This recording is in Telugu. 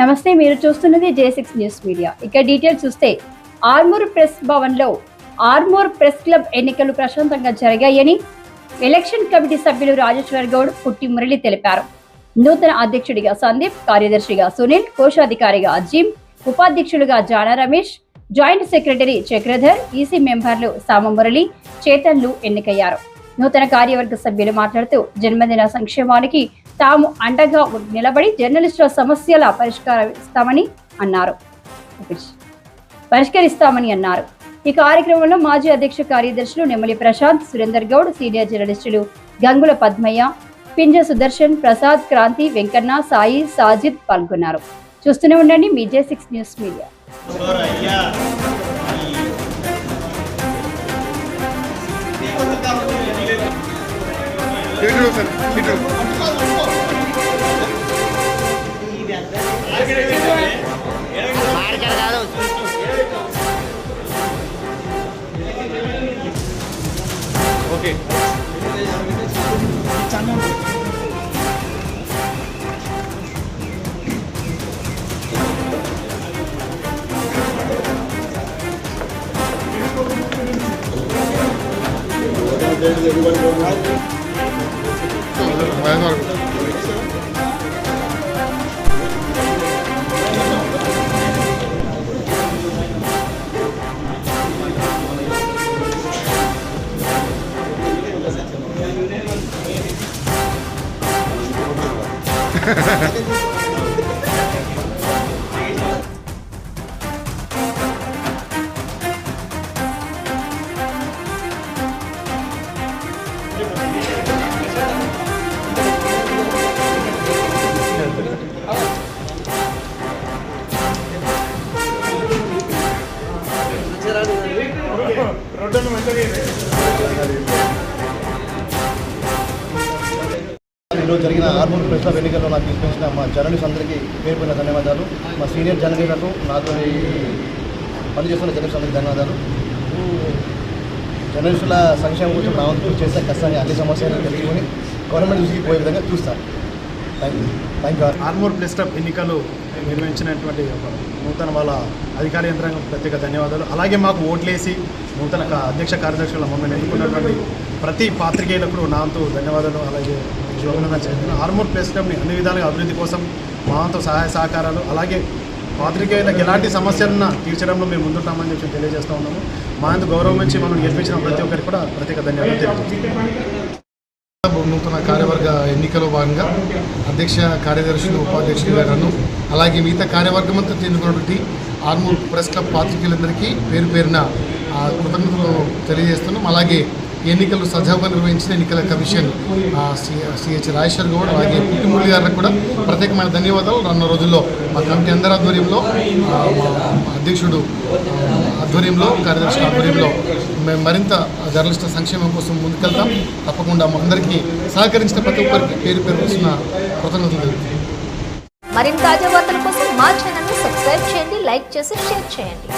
నమస్తే మీరు చూస్తున్నది జే సిక్స్ న్యూస్ మీడియా ఇక డీటెయిల్స్ చూస్తే ఆర్మూర్ ప్రెస్ భవన్లో ఆర్మూర్ ప్రెస్ క్లబ్ ఎన్నికలు ప్రశాంతంగా జరిగాయని ఎలక్షన్ కమిటీ సభ్యులు రాజేశ్వర్ గౌడ్ పుట్టి మురళి తెలిపారు. నూతన అధ్యక్షుడిగా సందీప్ కార్యదర్శిగా సునీల్ కోశాధికారిగా అజీమ్ ఉపాధ్యక్షులుగా Jana Ramesh joint secretary Chakradhar EC మెంబర్లు సామమురళి చేతన్లు ఎన్నికయ్యారు. నూతన కార్యవర్గ సభ్యులు మాట్లాడుతూ జన్మదిన సంక్షేమానికి తాము అండగా నిలబడి జర్నలిస్టుల సమస్యల పరిష్కారం ఇస్తామని అన్నారు పరిష్కరిస్తామని అన్నారు. ఈ కార్యక్రమంలో మాజీ అధ్యక్ష కార్యదర్శులు నెమలి ప్రశాంత్ సురేందర్ గౌడ్ సీనియర్ జర్నలిస్టులు గంగుల పద్మయ్య పింజ సుదర్శన్ ప్రసాద్ క్రాంతి వెంకన్న సాయి సాజిద్ పాల్గొన్నారు. చూస్తూనే ఉండండి మీ J six news media. 뒤로 오세요. 뒤로. 오케이. Everybody go right. Ha ha ha. ఈరోజు జరిగిన ఆర్మూర్ ప్రెస్ క్లబ్ ఎన్నికల్లో నాకు తీసుకొచ్చిన మా జర్నలిస్ట్ అందరికీ పేరు పైన ధన్యవాదాలు. మా సీనియర్ జర్నలిస్టులకు నాతో పనిచేస్తున్న జర్నలిస్ట్ అందరికీ ధన్యవాదాలు. జర్నలిస్టుల సంక్షేమం కోసం నా వంతు చేసే కష్టాన్ని అన్ని సమస్యలను తెలుసుకొని గవర్నమెంట్ దృష్టికి పోయే విధంగా చూస్తాను. Thank you thank you Armoor press club ఎన్నికలు నిర్వహించినటువంటి నూతన వాళ్ళ అధికార యంత్రాంగం ప్రత్యేక ధన్యవాదాలు. అలాగే మాకు ఓట్లేసి నూతన అధ్యక్ష కార్యదర్శుల మమ్మల్ని ఎన్నుకున్నటువంటి ప్రతి పాత్రికేయులకు నాతో ధన్యవాదాలు. అలాగే శుభాభినందన చేస్తున్నాను ఆర్మూర్ ప్రెస్ క్లబ్ని అన్ని విధాలుగా అభివృద్ధి కోసం మాతో సహాయ సహకారాలు అలాగే పాత్రికేయులకు ఎలాంటి సమస్యలున్నా తీర్చడంలో మేము ముందుంటామని చెప్పి తెలియజేస్తూ ఉన్నాము. మా అందు గౌరవం ఇచ్చి మనం గెలిపించిన ప్రతి ఒక్కరికి కూడా ప్రత్యేక ధన్యవాదాలు. నూతన కార్యవర్గ ఎన్నికలో భాగంగా అధ్యక్ష కార్యదర్శులు ఉపాధ్యక్షులుగా నన్ను అలాగే మిగతా కార్యవర్గం అంతా చెందుకున్నటువంటి ఆర్మూర్ ప్రెస్ క్లబ్ పాత్రికేయులందరికీ పేరు పేరున ఆ, కృతజ్ఞతలు తెలియజేస్తున్నాం. అలాగే ఎన్నికలు సజావుగా నిర్వహించిన ఎన్నికల commission C- CH Rajeshwar Goud అలాగే పుట్టిమూలి గారికి కూడా ప్రత్యేకమైన ధన్యవాదాలు. రానున్న రోజుల్లో మా కమిటీ అందరి ఆధ్వర్యంలో అధ్యక్షుడు ఆధ్వర్యంలో కార్యదర్శి ఆధ్వర్యంలో మేము మరింత జర్నలిస్టుల సంక్షేమం కోసం ముందుకెళ్తాం. తప్పకుండా మా అందరికీ సహకరించిన ప్రతి ఒక్కరికి పేరు పేరు వస్తున్న కృతజ్ఞతలు తెలుపుతున్నాం. తాజా వార్తల కోసం మా ఛానల్ని సబ్స్క్రైబ్ చేయండి లైక్ చేసి షేర్ చేయండి.